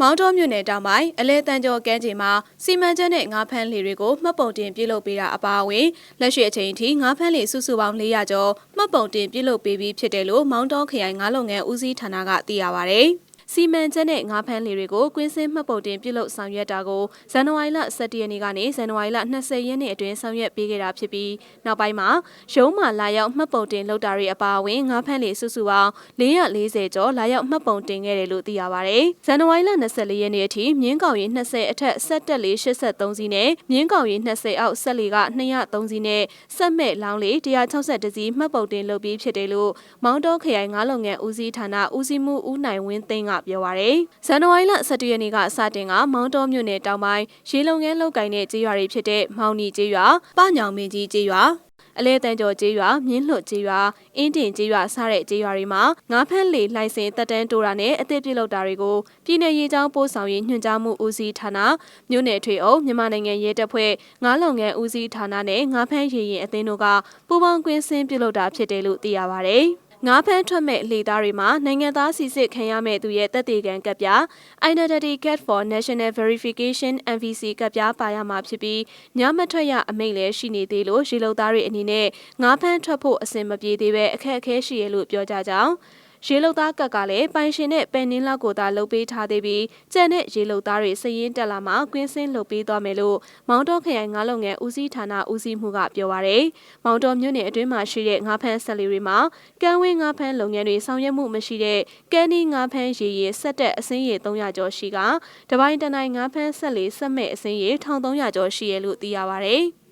မောင်းတော်မြို့နယ်တောင်ပိုင်းအလဲတန်ကျော်ကမ်းခြေမှာစီမံချက်နဲ့ငါးဖမ်းလှေတွေကိုမှတ်ပုံတင်ပြုလုပ်ပေးတာအပါအဝင်လက်ရှိအချိန်အထိငါးဖမ်းလှေစုစုပေါင်း400ကျော်မှတ်ပုံတင်ပြုလုပ်ပေးပြီးဖြစ်တယ်လို့မောင်းတော်ခရိုင်ငါးလုပ်ငန်းဦးစီးဌာနကသိရပါဗျ။ စီမံချက်နဲ့ငါးဖမ်းလှေတွေကိုကွင်းစင်းမှတ်ပုံတင်ပြုလုပ်ဆောင်ရွက်တာကိုဇန်နဝါရီလ17ရက်နေ့ကနေဇန်နဝါရီလ20ရက်နေ့အတွင်းဆောင်ရွက်ပေးခဲ့တာဖြစ်ပြီးနောက်ပိုင်းမှာရုံးမှလာရောက်မှတ်ပုံတင်လုပ်တာတွေအပါအဝင်ငါးဖမ်းလှေစုစုပေါင်း440ကျော်လာရောက်မှတ်ပုံတင်ခဲ့တယ်လို့သိရပါဗျ။ဇန်နဝါရီလ24ရက်နေ့အထိမြင်းကောင်ရီ20အထက်ဆက်တက်လေး83စီးနဲ့မြင်းကောင်ရီ20အောက်ဆက်လေက203စီးနဲ့ဆက်မဲ့လောင်းလေး160စီးမှတ်ပုံတင်လုပ်ပြီးဖြစ်တယ်လို့မောင်းတောခရိုင်ငါးလုပ်ငန်းဦးစီးဌာနဦးစီးမှုဦးနိုင်ဝင်းသိန်းကပြောပါရယ်ဇန်နဝါရီလ17ရက်နေ့ကစတင်ကမောင်းတောမြို့နယ်တောင်ပိုင်းရေလုံငန်းလောက်ကိုင်းတဲ့ကြေးရွာတွေဖြစ်တဲ့မောင်နီကြေးရွာပညောင်မင်းကြီးကြေးရွာအလဲတန်းကျော်ကျေးရွာမြင်းလွတ်ကျေးရွာအင်းတင်ကျေးရွာစတဲ့ကျေးရွာတွေမှာငါးဖမ်းလေလိုင်စင်တက်တန်းတိုးတာနဲ့အသစ်ပြုလုပ်တာတွေကိုပြည်내ရေးချောင်းပို့ဆောင်ရေးညွှန်ကြားမှုဦးစီးဌာနမြို့နယ်ထွေအုပ်မြန်မာနိုင်ငံရဲတပ်ဖွဲ့ငါးလုံငန်းဦးစီးဌာနနဲ့ငါးဖမ်းရေရင်အသင်းတို့ကပူးပေါင်းကွင်းဆင်းပြုလုပ်တာဖြစ်တယ်လို့သိရပါဗျ။ ငါးဖမ်းထွက်မဲ့လှေသားတွေမှာနိုင်ငံသားစီစစ်ခံရမဲ့သူရဲ့တက်သေးခံကပ်ပြ Identity Card for National Verification NVC ကပ်ပြပါရမှာဖြစ်ပြီးညမထွက်ရအမိန့်လည်းရှိနေသေးလို့ရေလုံသားတွေအနေနဲ့ငါးဖမ်းထွက်ဖို့အဆင်မပြေသေးပဲအခက်အခဲရှိရလို့ပြောကြကြောင်း ရေလုံသားကက်ကလည်းပိုင်ရှင်နဲ့ပန်နင်းလောက်ကိုသာလုပ်ပေးထားသေးပြီးကျန်တဲ့ရေလုံသားတွေစရင်တက်လာမှကွင်းစင်းလုပ်ပေးသွားမယ်လို့မောင်တော်ခရိုင်ငါးလုပ်ငန်းဦးစီးဌာနဦးစီးမှုကပြောပါရယ်မောင်တော်မြို့နယ်အတွင်းမှာရှိတဲ့ငါးဖမ်းဆက်လီတွေမှာကမ်းဝင်းငါးဖမ်းလုပ်ငန်းတွေဆောင်ရွက်မှုမရှိတဲ့ကမ်းနီးငါးဖမ်းရေရေဆက်တက်အစင်းရေ300ကျော်ရှိကတပိုင်းတနိုင်ငါးဖမ်းဆက်လီဆက်မဲ့အစင်းရေ1300ကျော်ရှိရလို့သိရပါရယ်